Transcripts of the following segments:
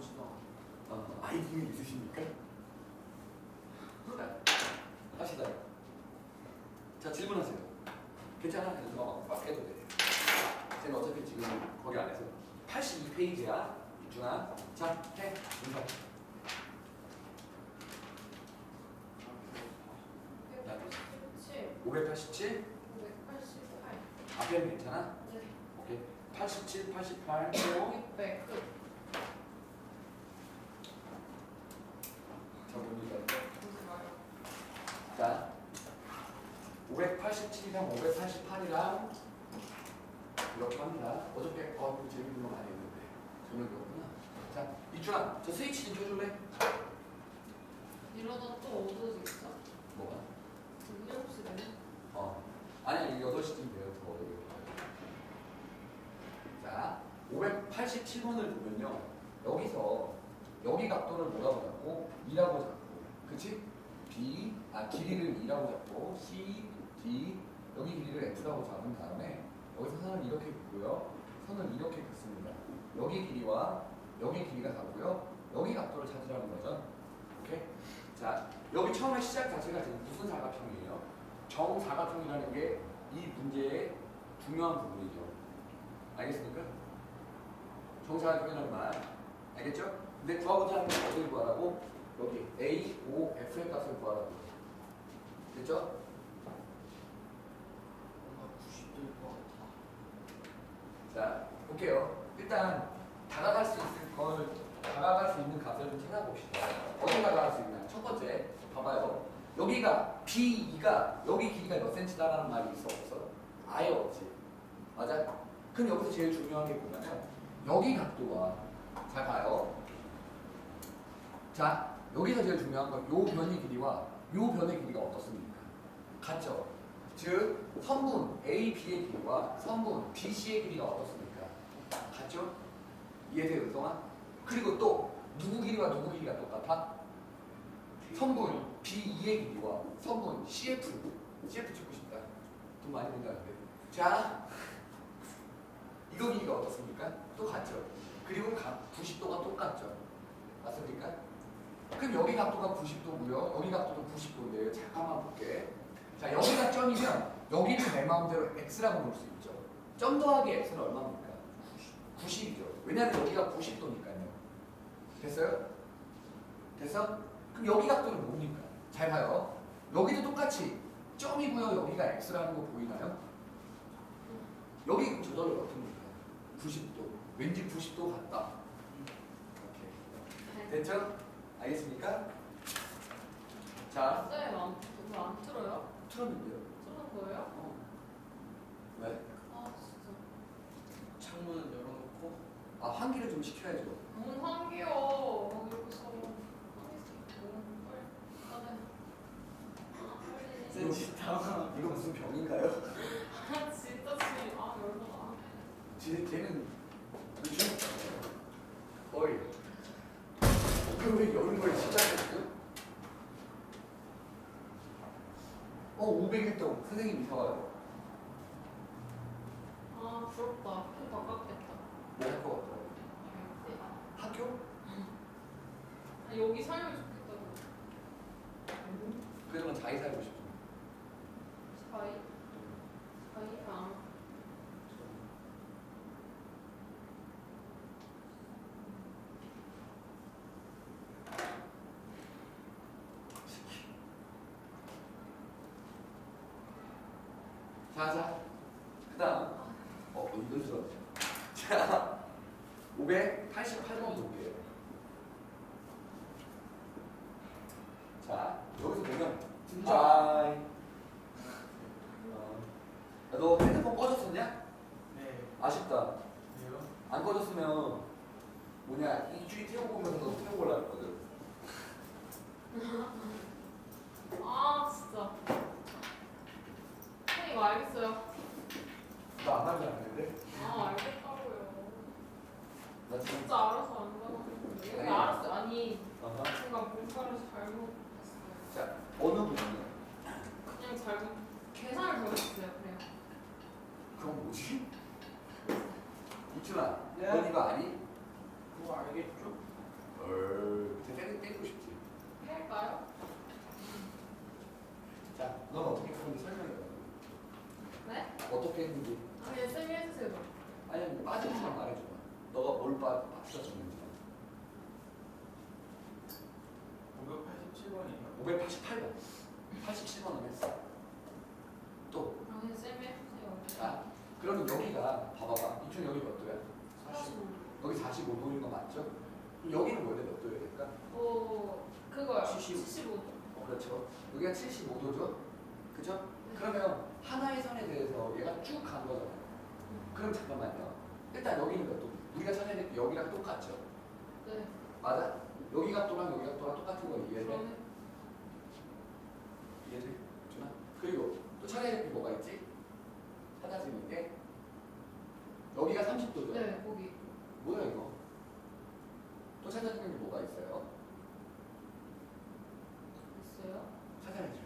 않아. 어, 아이디는 있으십니까? 자, 합시다. 자, 질문하세요. 괜찮아? 누가 막, 막 해도 돼. 쟤는 어차피 지금 거기 안에서 82페이지야. 이준아. 자, 해. 인사. 187, 587. 588, 앞에는 괜찮아? 네, 오케이. 87, 88, 세워. 600, 끝. 자, 봅니다. 보지 마요. 자, 587이랑 588이랑 이렇게 합니다. 어저께 어, 재밌는 거 많이 했는데 저녁이었구나. 자, 이준아, 저 스위치 좀 켜줄래? 이러다 또 어두워지겠어? 뭐가? 등장실에 어. 아니, 이게 8시쯤 돼요. 더 어려워요. 자, 587번을 보면요. 여기서 여기 각도를 뭐라고 잡고? 2라고 잡고. 그치? B, 아, 길이를 2라고 잡고, C, D, 여기 길이를 F라고 잡은 다음에 여기서 선을 이렇게 긋고요. 선을 이렇게 긋습니다. 여기 길이와 여기 길이가 같고요. 여기 각도를 찾으라는 거죠. 오케이? 자, 여기 처음에 시작 자체가 지금 무슨 사각형이에요? 정사각형이라는 게 이 문제의 중요한 부분이죠. 알겠습니까? 정사각형이라는 말 알겠죠? 근데 구하고자 하는 건 어디를 구하라고? 여기 A, O, F의 값을 구하라고 됐죠? 뭔가 90도일 것 같아. 자, 볼게요. 일단 다가갈 수 있을 걸 다가갈 수 있는 값을 좀 찾아봅시다. 어디 다가갈 수 있나? 첫 번째, 봐봐요. 여기가 B2가 여기 길이가 몇 센치다라는 말이 있어 없어? 아예 없지. 맞아? 그럼 여기서 제일 중요한 게 뭐냐면 여기 각도가 잘 봐요. 자, 여기서 제일 중요한 건 요 변의 길이와 요 변의 길이가 어떻습니까? 같죠? 즉 선분 A, B의 길이와 선분 B, C의 길이가 어떻습니까? 같죠? 이해돼요, 은성아? 그리고 또 누구 길이와 누구 길이가 똑같아? 선분 B, E의 길이와 선분 CF CF 찍고 싶다. 돈 많이 번다는데. 자, 이거 길이가 어떻습니까? 똑같죠? 그리고 각 90도가 똑같죠? 맞습니까? 그럼 여기 각도가 90도고요. 여기 각도도 90도인데요. 잠깐만 볼게. 자, 여기가 점이면 여기는 내 마음대로 x라고 놓을 수 있죠. 점 더하기 x는 얼마입니까? 90. 90이죠. 왜냐하면 여기가 90도니까요. 됐어요? 됐어? 그럼 여기 각도는 뭡니까? 잘 봐요. 여기도 똑같이 점이고요. 여기가 x라는 거 보이나요? 여기 저절로 어떻습니까? 90도. 왠지 90도 같다. 오케이. 됐죠? 알겠습니까? 자, 쌤, 안, 이거 안 틀어요? 틀었는데요. 틀은 거예요? 어. 왜? 아, 진짜. 창문을 열어놓고 아 환기를 좀 시켜야죠. 뭔 환기요. 어, 여기서 환기 너무 빨리. 나는. 아, 빨리. 센치 당황. 이거 무슨 병인가요? 쟤 걔는 요즘 어이. 그왜 진짜 했어요? 어500 했다고 선생님 이사 와요. 아, 부럽다. 좀 바꿨겠다. 뭐할 것 같아요? 네. 학교? 아, 여기 살면 좋겠다고. 그러면 자기 살고 싶어. 사이? 사이? 아. 자자. 그다음 어 이건 줄 자, 588번 볼게요. 자, 여기서 보면 진짜. 아이. 어. 야, 너 핸드폰 꺼졌었냐? 네. 아쉽다. 왜요? 안 꺼졌으면 뭐냐 이주리 태우고 오면서 너 태우고 올라 했거든. 아, 진짜. 선생님, 알겠어요. 나안 하지 않는데? 아, 알겠다고요. 나 지금 진짜 알아서 안 가봤는데. 여기 아니. 알았어. 아니, 아하. 뭔가 뭔가를 잘못 했어요. 자 어느 부분이요? 그냥 잘못, 계산을 잘못했어요, 그냥. 그건 뭐지? 이준아, 네. 넌 이거 아니? 그거 알겠죠? 헐, 그때 때리, 때리고 싶지. 할까요? 자, 넌 어떻게 푸는지 설명해 봐. 네? 어떻게 했는지. 아니 쌤이 해주세요. 아니, 빠지지만 말해줘봐. 너가 뭘 빠, 맞춰줬는지. 587번이에요. 588번. 87번은 했어. 또, 아니 쌤이 해주세요. 자, 그러면 여기가, 봐봐봐. 이쪽 여기 몇 도야? 45. 여기 45도인 거 맞죠? 그럼 여기는 원래 몇 도여야 될까? 오 그거요. 75. 75. 어, 그렇죠. 여기가 75도죠? 그죠? 그러면 하나의 선에 대해서 얘가 쭉 간 거잖아요. 그럼 잠깐만요. 일단 여기는 몇 도? 우리가 찾아야 될 게 여기랑 똑같죠? 네. 맞아? 여기 각도랑 여기 각도랑 똑같은 거 이해돼? 그러면 이해돼? 준아? 그리고 또 찾아야 될 게 뭐가 있지? 찾아지는 게 여기가 30도죠? 네 거기 뭐야 이거? 또 찾아지는 게 뭐가 있어요? 있어요? 찾아야죠.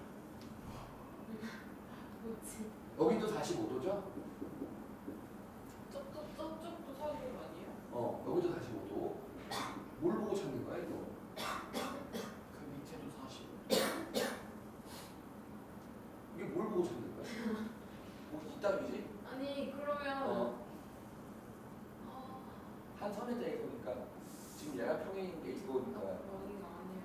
여기도 45도죠? 저쪽 저쪽도 사실 아니에요? 어, 여기도 45도. 뭘 보고 찾는 거야 이거? 그 밑에도 40. 이게 뭘 보고 찾는 거야? 뭐 이따위지? 아니 그러면 어, 어... 한 선에 대해 보니까 지금 얘가 평행인 게 이거니까 여기가 아니에요.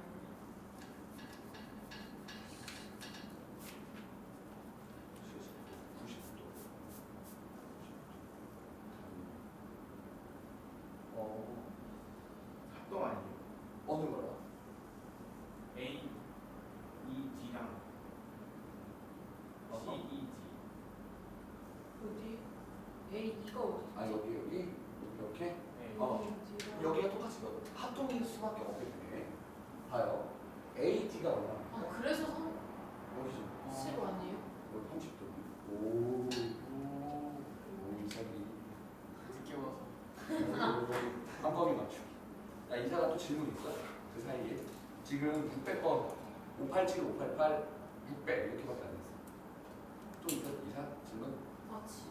90도. 어, 합동 아니에요. 어느 거라? A, E, D랑 어허. C, E, D. 어디? A 이가 어디? 아 여기 여기 이렇게 네. 어. D랑- 여기가 똑같이거든. 합동일 수밖에 없겠네. 봐요. A, D가 얼마나? 아 그래서 성 여기지. 10 아니에요? 여기 30도. 오, 오, 오, 이상이. 늦게 와서. 깜깜이 맞추기. 야, 이사가 또 질문 있어? 그 사이에. 지금 600번, 587, 588, 600 이렇게밖에 안 됐어. 또 있어? 이사? 질문? 아치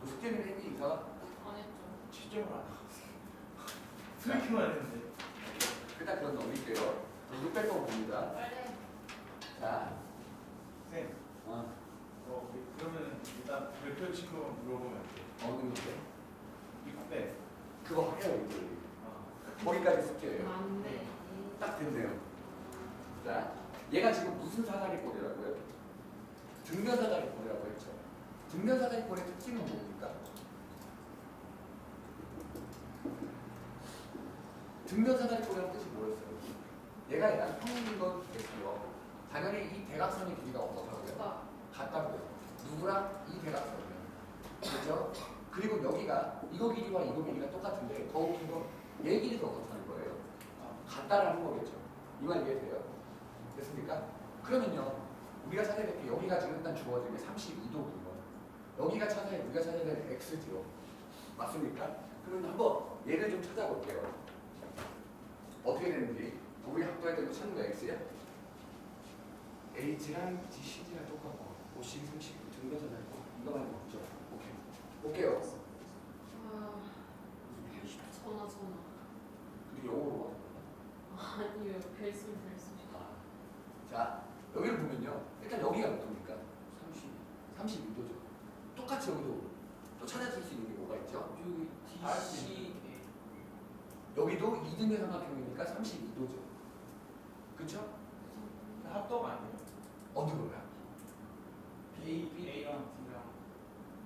너 숙제는 했니, 이사가? 안 했죠. 취점을 안 하고. 그렇게만 했는데. 일단 그건 넘길게요. 600번 봅니다. 빨리. 자, 쌤, 어, 어, 그러면 일단 별표 친구 물어보면 안 돼요. 어느 문제? 이때. 그거 해요, 이제. 아, 거기까지 숙제예요. 맞네. 딱 됐네요. 자, 얘가 지금 무슨 사다리꼴이라고요? 등면 사다리꼴이라고 했죠. 등면 사다리꼴의 특징은 뭡니까? 등면 사다리꼴이라는 뜻이 뭐였어요? 얘가 얘랑 평행인 건 됐고요. 당연히 이 대각선의 길이가 어떻다고요? 아, 같다고요. 누구랑 이 대각선이요. 그렇죠? 그리고 여기가 이거 길이와 이거 길이가 똑같은데 더 웃긴 건 얘 길이가 어떻다는 거예요? 아, 같다라는 거겠죠. 이 말 이해돼요? 됐습니까? 그러면요, 우리가 찾아야 될 게 여기가 지금 일단 주어진 게 32도고요. 여기가 찾아야 우리가 찾아야 될 x지요. 맞습니까? 그러면 한번 얘를 좀 찾아볼게요. 어떻게 되는지 우리 학교에 대고 찾는 거 x야? h랑 d, cd랑 똑같고 52, 32 등변선 있고 이거만 없죠. 오케이. 볼게요. 아, 전화 전화. 아니요 별수 별수. 아, 자, 여기를 보면요. 일단 여기가 몇 도입니까? 30, 32도죠. 똑같이 여기도 또 찾아줄 수 있는 게 뭐가 있죠? 여기 D, 아, C, 여기도 2등의 삼각형이니까 32도죠. 그쵸? 합동 아니에요? 어느 거야? A, B, A랑 D랑.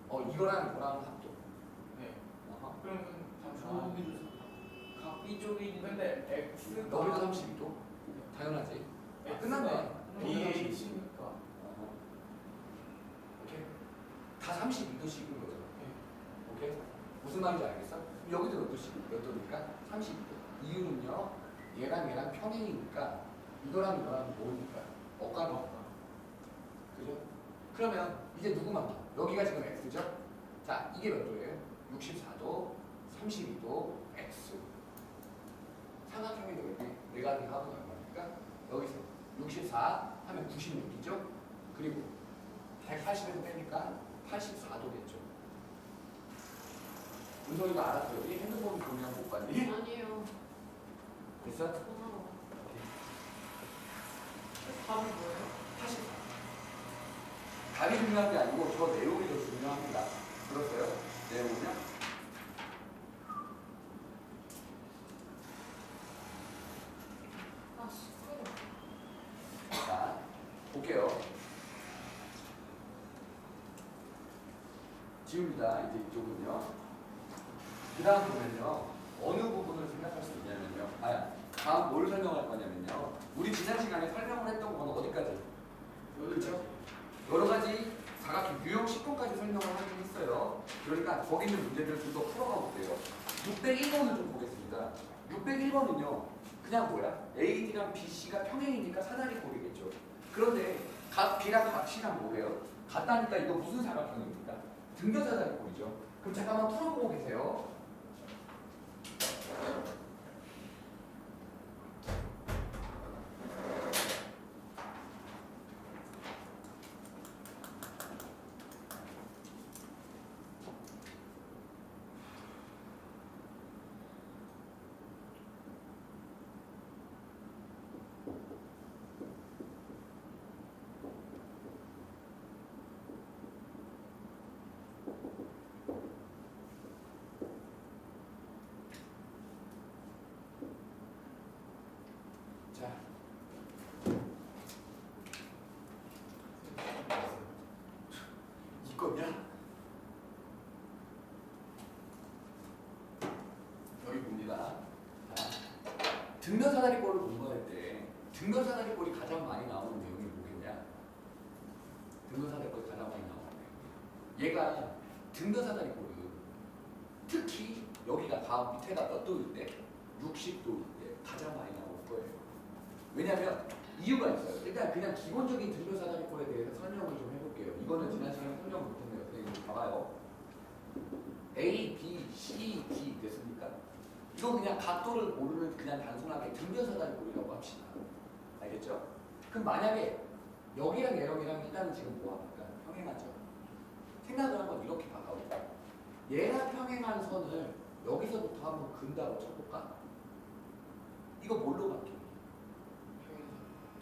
어, 이거랑 이거랑 합도. 네. 어허. 그러면 아. 저기도 각 이쪽에 있는 근데 X가 여기도 32도? 당연하지. 아, 끝났네. B, A, C니까. 어허. 오케이. 다 32도씩인 거죠. 오케이? 무슨 말인지 알겠어? 그럼 여기도 몇 도씩, 몇 도니까? 32도. 이유는요, 얘랑 얘랑 평행이니까 이거랑 이거랑 뭐니까? 엇가는 그죠? 그러면 이제 누구만 봐? 여기가 지금 x죠? 자, 이게 몇 도예요? 64도, 32도, x. 삼각형의 넓이 내가 네 합은 얼마니까? 여기서 64 하면 96이죠? 그리고 180에서 빼니까 84도겠죠. 준성이가 알았어 여기 핸드폰 보면 못 봤니? 아니에요. 됐어? 전화로. 답이 뭐예요? 84 답이 중요한 게 아니고 저 내용이 더 중요합니다 들었어요? 내용은요? 아, 시끄러워. 자 볼게요 지웁니다 이제 이쪽은요 그 다음 보면요 어느 부분을 생각할 수 있냐면요 아 다음 뭘 설명할 거냐면요 우리 지난 시간에 설명을 했던 건 어디까지? 그렇죠? 여러 가지 사각형 유형 10번까지 설명을 하긴 했어요. 그러니까 거기 있는 문제들을 좀 더 풀어가 볼게요. 601번을 좀 보겠습니다. 601번은요. 그냥 뭐야? AD랑 BC가 평행이니까 사다리 꼴이겠죠. 그런데 각 B랑 각 C랑 뭐예요? 같다니까 이거 무슨 사각형입니까? 등변 사다리 꼴이죠. 그럼 잠깐만 풀어보고 계세요. 자. 이 거냐? 여기 봅니다. 자, 등변 사다리꼴을 공부할 때 등변 사다리꼴이 가장 많이 나오는 내용이 뭐겠냐? 등변 사다리꼴이 가장 많이 나오는 내용. 얘가 등변 사다리꼴은 특히 여기가 다음 밑에가 몇 도일 때? 60도일 때 가장 많이 나올 거예요. 왜냐면 이유가 있어요. 일단 그냥 기본적인 등변 사다리꼴에 대해서 설명을 좀 해볼게요. 이거는 지난 시간에 설명 못했네요. 선생님 봐봐요. A, B, C, D 됐습니까? 이거 그냥 각도를 모르는 그냥 단순하게 등변 사다리꼴이라고 합시다. 알겠죠? 그럼 만약에 여기랑 얘랑이랑 일단은 지금 뭐합니까? 평행하죠. 생각을 한번 이렇게 바꿔볼까? 얘랑 평행한 선을 여기서부터 한번 근다고 쳐볼까? 이거 뭘로 바뀌어?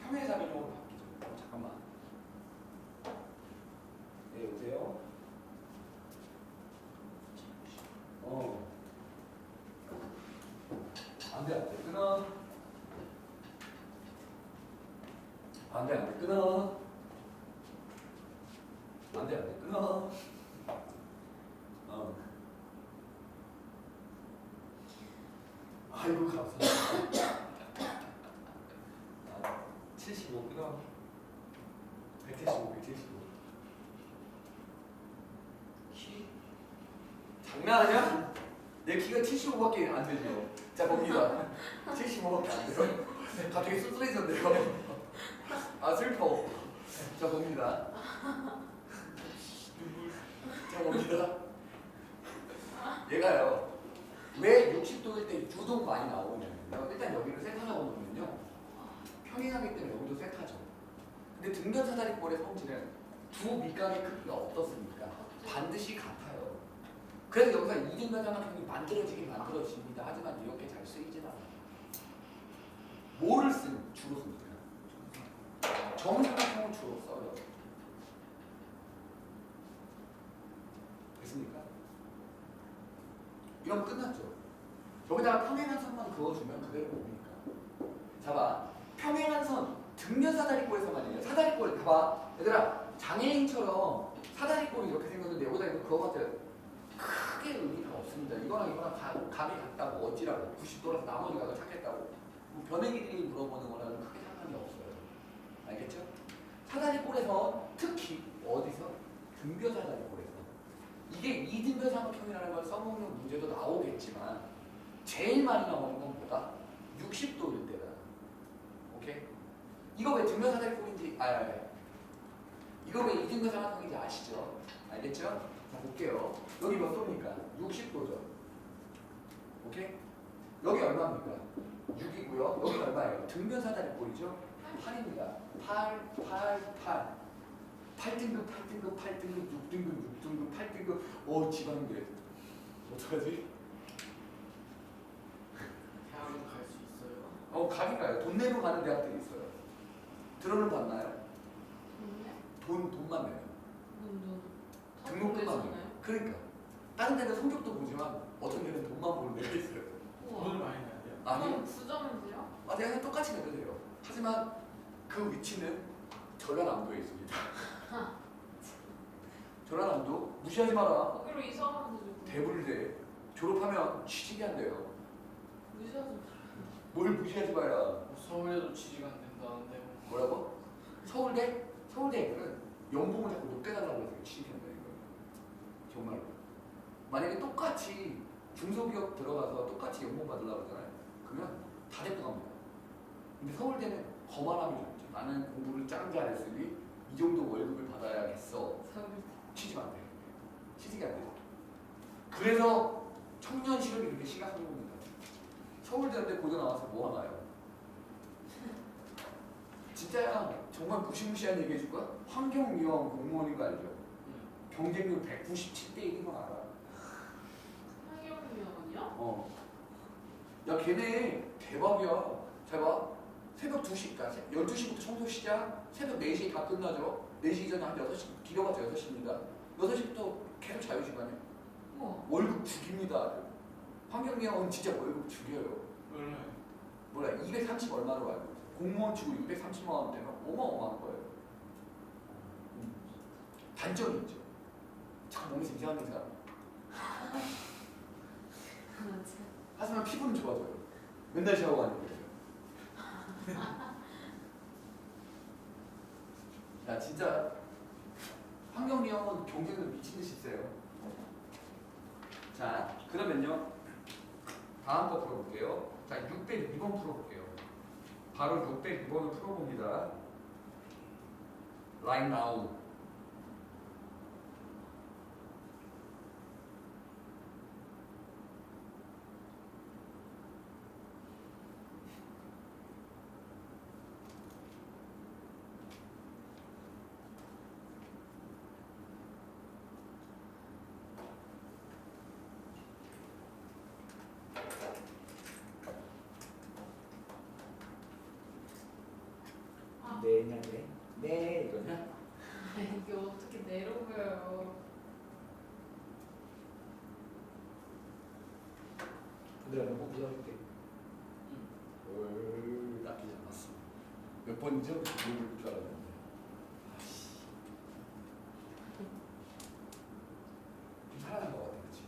평행사변형으로 바뀌죠. 어, 잠깐만. 네, 여보세요? 어. 안 돼, 안 돼. 끊어. 안 돼, 안 돼. 끊어. 안 돼, 안 돼. 끊어. 어. 아이고, 감사합니다. 아, 75 끊어. 175, 175. 키? 장난하냐? 내 키가 75밖에 안 되죠. 자, 봅니다. 75밖에 안 돼요. 갑자기 쏠쏠해졌네요. 아, 슬퍼. 자, 봅니다. 자, 봅니다. 얘가요. 왜 60도일 때 유독 많이 나오냐면요. 일단 여기를 세타라고 놓으면요. 평행하기 때문에 여기도 세타죠. 근데 등변 사다리꼴의 성질은 두 밑각의 크기가 어떻습니까? 반드시 같아요. 그래서 여기서 이등변 삼각형이 만들어지긴 만들어집니다. 하지만 이렇게 잘 쓰이진 않아요. 뭐를 쓴 주로 씁니까? 정삼각형을 주로 써요. 됐습니까? 이러면 끝났죠. 여기다가 평행한 선만 그어주면 그대로 뭡니까? 자봐. 평행한 선 등면 사다리꼴에서만요. 사다리꼴 봐봐. 얘들아 장애인처럼 사다리꼴이 이렇게 생겼는데 여기다 이거 그어봤자 크게 의미가 없습니다. 이거랑 이거랑 가, 감이 같다고 어찌라고 90도라서 나머지 각을 찾겠다고 뭐 변액이들이 물어보는 거랑은 크게 상관이 없어요. 알겠죠? 사다리 꼴에서 특히 어디서 등변 사다리 꼴에서 이게 이등변 삼각형이라는 걸 써먹는 문제도 나오겠지만 제일 많이 나오는 건 뭐다? 60도일 때다. 오케이? 이거 왜 등변 사다리 꼴인지 아, 아, 아. 이거 왜 이등변 삼각형인지 아시죠? 알겠죠? 자 볼게요. 여기 몇 도입니까? 60도죠. 오케이? 여기 얼마입니까? 6이고요. 여기 얼마예요? 등변 사다리꼴이죠? 8입니다. 8, 8, 8. 8등급, 8등급, 8등급, 6등급, 6등급, 8등급. 오, 지방인데. 어떡하지? 대학은 갈수 있어요. 어 가긴 가요. 돈 내고 가는 대학들이 있어요. 들어는 봤나요? 돈 돈만 내요. 눈눈 등록금만 내요. 그러니까 다른 데는 성적도 보지만 어떤 데는 돈만 보는 데가 있어요. 돈을. 많이 내야 돼요. 아니 그럼 9점인데요? 아, 대학은 똑같이 내도 돼요. 하지만 그 위치는 전라남도에 있습니다. 전라남도 무시하지 마라. 거기로 이사 가면 되죠. 대불대 졸업하면 취직이 안 돼요. 무시하지 마. 뭘 무시하지 마라. 뭐 서울에도 취직 안 된다는데 뭐. 뭐라고? 서울대? 서울대 애들은 연봉을 자꾸 높게 달라고 해서 취직이 안 거예요. 정말로. 만약에 똑같이 중소기업 들어가서 똑같이 연봉 받으려고 하잖아요. 그러면 다 데리고 갑니다. 근데 서울대는 거만함이 좀 있죠. 나는 공부를 짱 잘했으니 이 정도 월급을 받아야겠어. 취직 안 돼. 취직이 안 되죠. 그래서 청년 실업이 그렇게 심각한 겁니다. 서울대한테 고대 나와서 뭐 하나요? 진짜야. 정말 무시무시한 얘기 해줄까? 환경위원 공무원인 거 알죠? 경쟁률 197대 1인 거 알아? 환경위원이요? 어. 야 걔네 대박이야. 잘 봐. 새벽 2시, 그러니까 12시부터 청소 시작, 새벽 4시에 다 끝나죠. 4시 전에 한 6시, 길어봤자 6시입니다. 6시부터 계속 자유시간이야. 우와. 월급 죽입니다. 환경위원은 진짜 월급 죽여요. 얼마요? 뭐야, 230 얼마로 알고 있어요. 공무원 치고 230만 원 되면 어마어마한 거예요. 음. 단점이 있죠. 참 이상한 냄새가 나. 하지만 피부는 좋아져요. 맨날 샤워하는 거예요. 야 진짜 환경위험은 경쟁을 미친 듯이 세요. 자 그러면요 다음 거 풀어볼게요. 자 602번 풀어볼게요. 바로 602번을 풀어봅니다. Right now. 아, 네네 네 이거냐? 이게 어떻게 내려오고요? 내가 몇번 불러줄게. 올 낚이지 않았어. 몇 번이죠? 모를 줄 알았는데. 아씨. 좀 살아난 것 같아, 그치?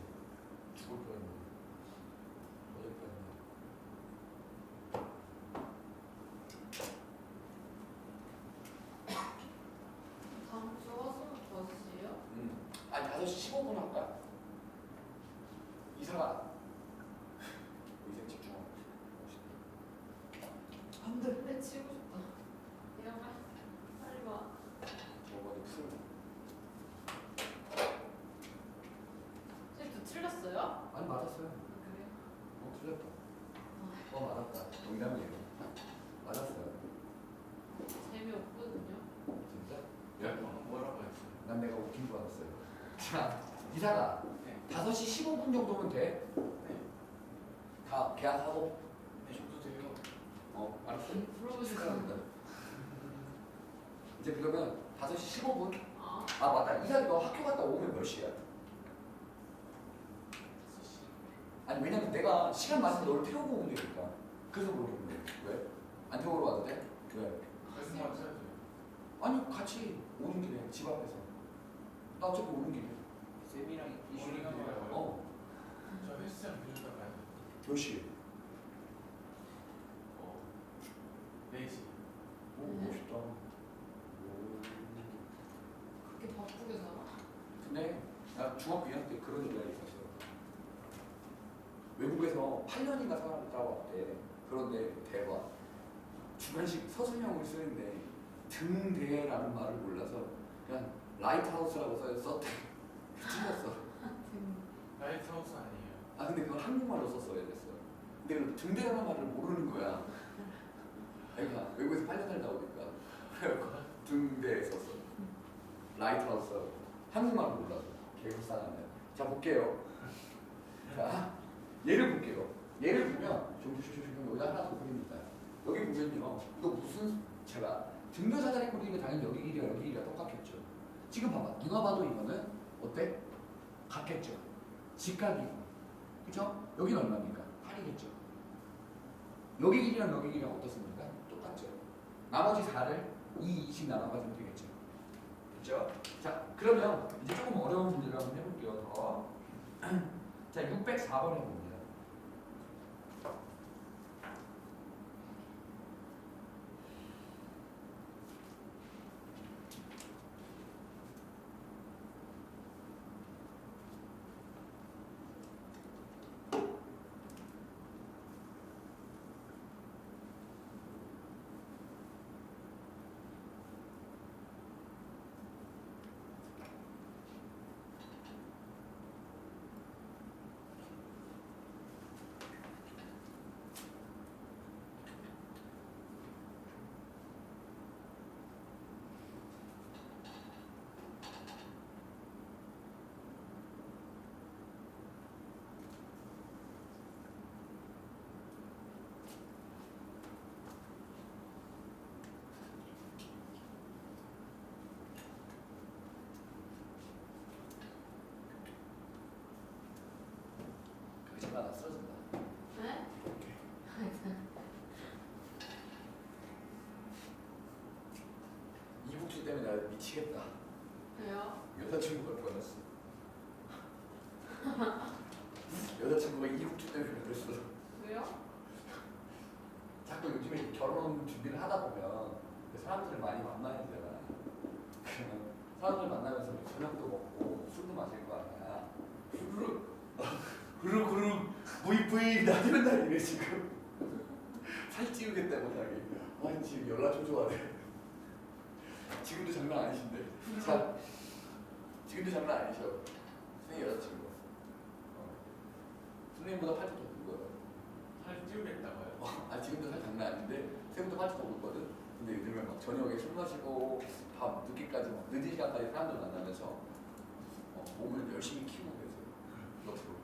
죽을 뻔했네. 어쩔 뻔했네. 다음 주 화수목 5시에요? 음. 아니 5시 15분 할까? 이상아. 의생 집중하고. 안 돼. 근데 치고 싶다. 그냥 빨리 빨리 와. 저번에 풀. 쌤도 틀렸어요? 아니 맞았어요. 아, 그래요? 어 틀렸다. 어 맞았다. 농담이에요. 맞았어요. 재미없거든요. 진짜? 야, 방금 뭐라고 했어요? 난 내가 웃긴 줄 알았어요. 자, 이사가 네. 5시 15분 정도면 돼. 네. 다 계약하고. 네, 저도 돼요. 어, 알았어. 축하합니다. 이제 그러면 5시 15분. 아, 아 맞다. 이사가 너 학교 갔다 오면 몇 시야? 6시. 아니 왜냐면 내가 시간 맞춰서 너를 태우고 오면 되니까. 그래서 모르는 거야. 왜? 안 태우러 와도 돼? 왜? 아니 같이 오는 길에 집 앞에서. 나 어차피 오는 길에. 쌤이랑 이슈가 뭐예요? 어. 저 헬스장 빌려다 가요. 몇 시? 어. 4시. 오 멋있다. 오. 그렇게 바쁘게 살아? 근데 나 중학교 2학년 때 그런 일이 있었어. 외국에서 8년인가 생활을 따왔대. 그런데 대박. 주관식 서술형을 쓰는데 등대라는 말을 몰라서 그냥 라이트하우스라고 써- 썼대. 틀렸어. 라이트하우스 아니에요. 아 근데 그걸 한국말로 썼어야 됐어. 근데 그 등대라는 말을 모르는 거야. 그러니까 외국에서 8년 살다 오니까 그래갖고 등대에 썼어. 라이트하우스 한국말 몰라서 개불쌍한데. 자 볼게요. 자, 예를 볼게요. 예를 보면 좀좀좀좀 여기다 하나 더 그립니다. 여기 보면요. 이거 무슨 제가 등변 사다리 꼬리면 당연히 여기 길이가 여기 길이가 똑같겠죠. 지금 봐봐. 누가 봐도 이거는 어때? 같겠죠. 직각이. 그죠? 여기는 얼마입니까? 8이겠죠. 여기 길이랑 여기 길이랑 어떻습니까? 똑같죠. 나머지 4를 2, 2씩 나눠가지면 되겠죠. 그죠? 자, 그러면 이제 조금 어려운 문제를 한번 해볼게요. 더. 자, 604번 해봅니다. 그 제가 나 쓰러진다. 네? 이북주 때문에 나 미치겠다. 왜요? 여자친구가 변했어. 여자친구가 이북주 때문에 변했어. 왜요? 자꾸 요즘에 결혼 준비를 하다 보면 사람들을 많이 만나야 되잖아. 그러면 사람들 만나면서 뭐 저녁도 먹고 술도 마실 거 아니야. 후루룩 후루룩 후루룩 나도 맨날 이래 지금. 살 찌우겠다고 자기. 아 지금 연락 좀 좋아해. 지금도 장난 아니신데. 자, 지금도 장난 아니셔. 선생님 여자친구. 어. 선생님보다 팔뚝 더 굵어요. 살 찌우겠다고요? 어, 아 지금도 살 장난 아닌데 쌤도 팔뚝 먹거든. 근데 요즘에 막 저녁에 술 마시고 밤 늦게까지 막 늦은 시간까지 사람들 만나면서 어, 몸을 열심히 키우고 계세요. 옆으로.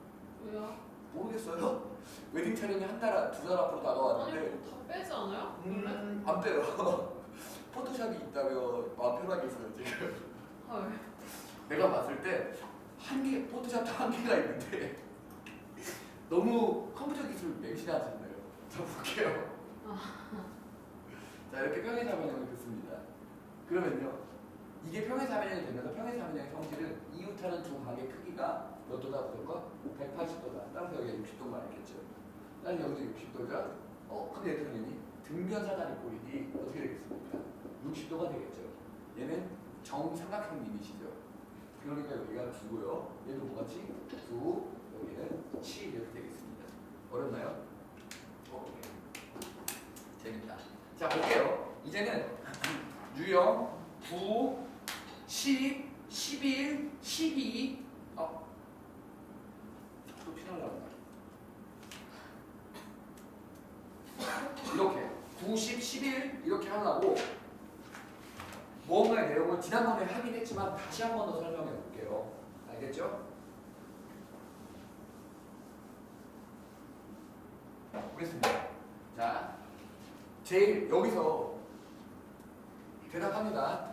왜요? 모르겠어요. 웨딩 촬영이 한 달, 두달 앞으로 다가왔는데 아니 다 빼지 않아요? 원래? 음, 안 빼요. 포토샵이 있다며 마음 편하게 있어요 지금. 헐. 내가 봤을 때 한 개, 포토샵도 한 개가 있는데 너무 컴퓨터 기술 맹신하시네요. 자 볼게요. 자 이렇게 평행 사변형을 긋습니다. 그러면요. 이게 평행 사변형이 되면서 평행 사변형의 성질은 이웃하는 두 각의 크기가 몇 도다 그럴까? 180도다. 따라서 여기가 60도 말했겠죠. 따라서 여기도 60도죠. 어, 근데 얘들은 등변사다리 꼬리니 어떻게 되겠습니까? 60도가 되겠죠. 얘는 정삼각형 미미시죠. 그러니까 여기가 두고요. 얘도 뭐같이? 두, 여기는 7 이렇게 되겠습니다. 어렵나요? 어, 네. 재밌다. 자 볼게요. 이제는 유형 9, 10, 11, 12. 어. 또 피날라온다. 이렇게 9, 10, 11 이렇게 하려고 무언가의 내용을 지난번에 하긴 했지만 다시 한 번 더 설명해 볼게요. 알겠죠? 보겠습니다. 자, 제일 여기서 대답합니다.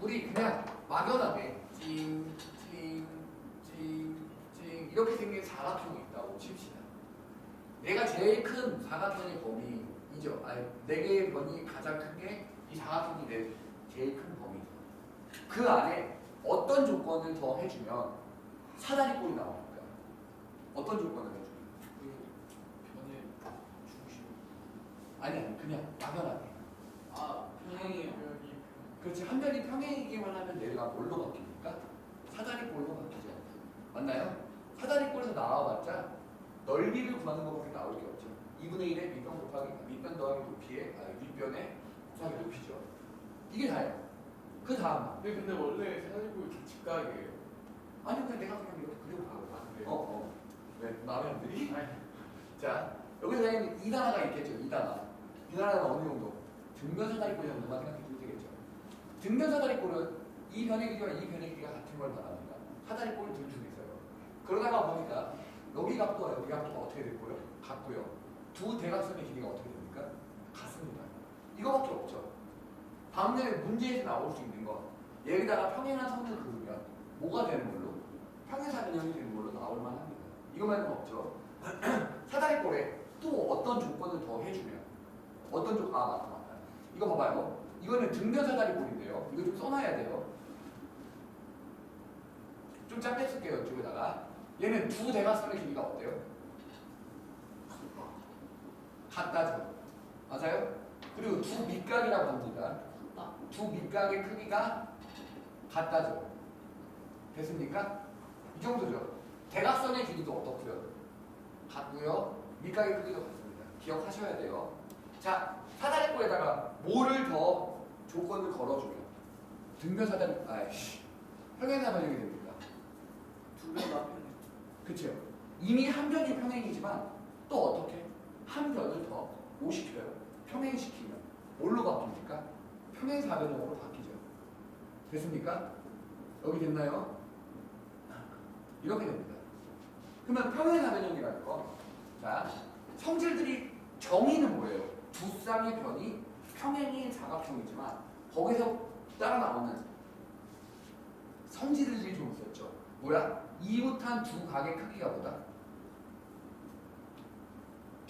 우리 그냥 막연하게 찡, 찡, 찡, 찡 이렇게 생긴 사각형이 있다고 칩시다. 내가 제일 큰 사각형의 범위 이죠. 아니, 네 개의 변이 가장 큰 게 이 사각형이 내 제일 큰 범위죠. 그 안에 어떤 조건을 더 해주면 사다리 꼴이 나옵니까? 어떤 조건을 해주면? 변의 중심. 아니 아니 그냥 막연하게. 아 평행이 변이 그렇지 한 변이 평행이기만 하면 내가 뭘로 바뀝니까? 사다리 꼴로 바뀌죠. 맞나요? 사다리 꼴에서 나와봤자 넓이를 구하는 것밖에 나올 게 없죠. 2분의 1의 밑변 곱하기 밑변 더하기 높이의 아, 윗변의 곱하기 높이죠. 이게 다예요. 그 다음 근데 근데 원래 사다리꼴 이렇게 직각이에요. 아니 그냥 내가 그냥 이렇게 그려봐. 아 그래요? 어 어. 왜 마음에 안 들이? 아니 자 여기서 당연히 2단화가 있겠죠. 2단화. 2단화는 어느 정도? 등변 사다리 꼴 정도만 생각해 주면 되겠죠. 등변 사다리 꼴은 이 변의 길이와 이 변의 길이가 같은 걸 말합니다. 사다리 꼴을 둘 중에 있어요. 그러다가 보니까 여기 각도와 여기 각도가 어떻게 됐고요? 같고요. 두 대각선의 길이가 어떻게 됩니까? 같습니다. 이거밖에 없죠. 방금 전에 문제에서 나올 수 있는 거 여기다가 평행한 선을 그으면 뭐가 되는 걸로? 평행사변형이 되는 걸로 나올 만합니다. 말고는 없죠. 사다리꼴에 또 어떤 조건을 더 해주면 어떤 조 아, 맞다, 맞다. 이거 봐봐요. 이거는 등변 사다리꼴인데요. 이거 좀 써놔야 돼요. 좀 짧게 쓸게요, 이쪽에다가. 얘는 두 대각선의 길이가 어때요? 같다죠. 맞아요? 그리고 두 밑각이라고 합니다. 두 밑각의 크기가 같다죠. 됐습니까? 이 정도죠. 대각선의 길이도 어떻고요? 같고요. 밑각의 크기도 같습니다. 기억하셔야 돼요. 자, 사다리꼴에다가 뭐를 더 조건을 걸어주면 등변 사다리, 아이씨, 평행사변형이 됩니까? 두 개다 편해. 그쵸? 이미 한 변이 평행이지만 또 어떻게? 한 변을 더 오시켜요. 평행시키면 뭘로 바뀝니까? 평행 사변형으로 바뀌죠. 됐습니까? 여기 됐나요? 이렇게 됩니다. 그러면 평행 사변형이라는 거, 자 성질들이 정의는 뭐예요? 두 쌍의 변이 평행인 사각형이지만 거기서 따라 나오는 성질들이 좀 있었죠. 뭐야? 이웃한 두 각의 크기가 뭐다?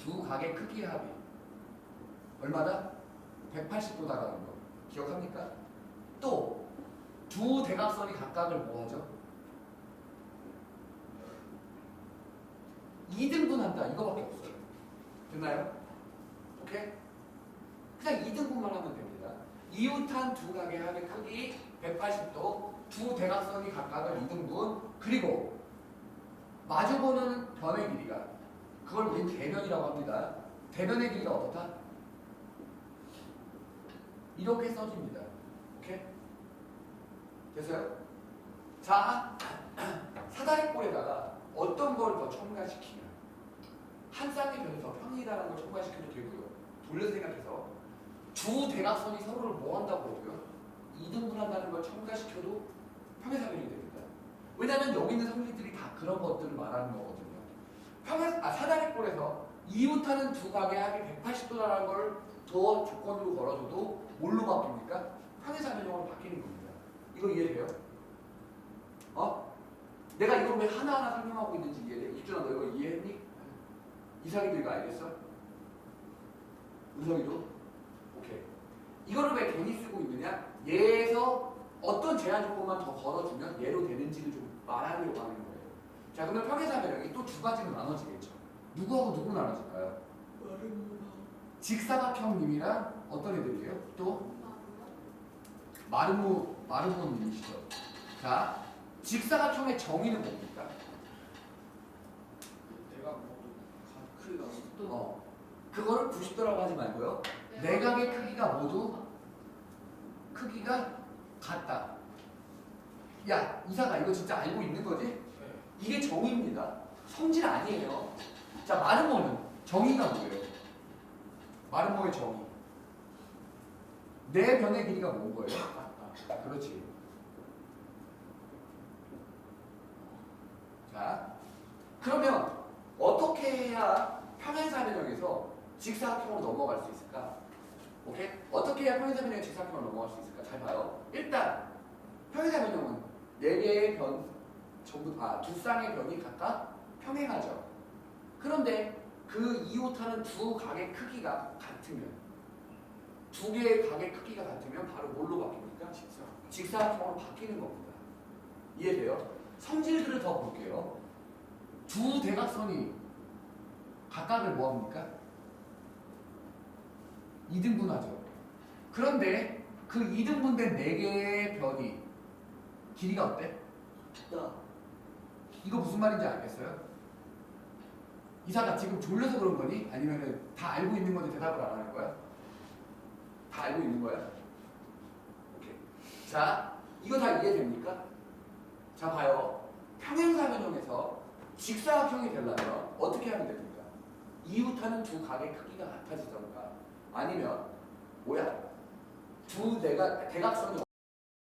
두 각의 크기의 합이 얼마다? 180도다라는 거 기억합니까? 또 두 대각선이 각각을 뭐하죠? 2등분한다 이거밖에 없어요 됐나요? 오케이? 그냥 2등분만 하면 됩니다 이웃한 두 각의 합의 크기 180도 두 대각선이 각각을 2등분 그리고 마주보는 변의 길이가 그걸 우린 대변이라고 합니다 대변의 길이가 어떻다? 이렇게 써집니다 오케이? 됐어요? 자 사다리꼴에다가 어떤 걸 더 첨가시키면 한 쌍의 더 평이다라는 걸 첨가시켜도 되고요 돌려서 생각해서 두 대각선이 서로를 뭐 한다고 그러고요? 이등분한다는 걸 첨가시켜도 평행사변이 됩니다. 왜냐하면 여기 있는 성질들이 다 그런 것들을 말하는 거거든요. 평행 아 사다리꼴에서 이웃하는 두 각의 합이 180도라는 걸 더 조건으로 걸어줘도 뭘로 바뀝니까? 평행사변형으로 바뀌는 겁니다. 이거 이해돼요? 어? 내가 이걸 왜 하나하나 설명하고 있는지 이해돼? 이준아 너 이거 이해했니? 이상이도 이거 알겠어? 은성이도? 오케이. 이거를 왜 괜히 쓰고 있느냐? 얘에서 어떤 제한 조건만 더 걸어주면 얘로 되는지를 좀 말하려고 하는 거예요. 자, 그러면 평행사변형이 또 두 가지로 나눠지겠죠. 누구하고 누구 나눠질까요? 직사각형님이랑 어떤 애들이에요? 또 마르모 마르모님이시죠. 자, 직사각형의 정의는 뭡니까? 내가 뭐 크기가 어, 그거를 90도라고 하지 말고요. 내각의 크기가 모두 크기가 같다. 야, 이사가 이거 진짜 알고 있는 거지? 네. 이게 정의입니다. 성질 아니에요. 자, 마르모는 정의가 뭐예요? 마르모의 정의. 내 변의 길이가 뭔 거예요? 같다. 그렇지. 자, 그러면 어떻게 해야 평행 사변형에서 직사각형으로 넘어갈 수 있을까? 오케이? 어떻게 해야 평행 사변형에 직사각형으로 넘어갈 수 있을까? 잘 봐요. 일단 평행 사변형은 네 개의 변 전부 아 두 쌍의 변이 각각 평행하죠. 그런데 그 이웃하는 두 각의 크기가 같으면 두 개의 각의 크기가 같으면 바로 뭘로 바뀝니까? 직사. 직사각형으로 바뀌는 겁니다. 이해돼요? 성질들을 더 볼게요. 두 대각선이 각각을 뭐합니까? 이등분하죠. 그런데 그 이등분된 네 개의 변이 길이가 어때? 이거 무슨 말인지 알겠어요? 이사가 지금 졸려서 그런 거니? 아니면 다 알고 있는 건데 대답을 안 하는 거야? 다 알고 있는 거야? 오케이. 자, 이거 다 이해됩니까? 자, 봐요. 평행사변형에서 직사각형이 되려면 어떻게 하면 됩니까? 이웃하는 두 각의 크기가 같아지던가 아니면 뭐야? 두 대각, 대각선이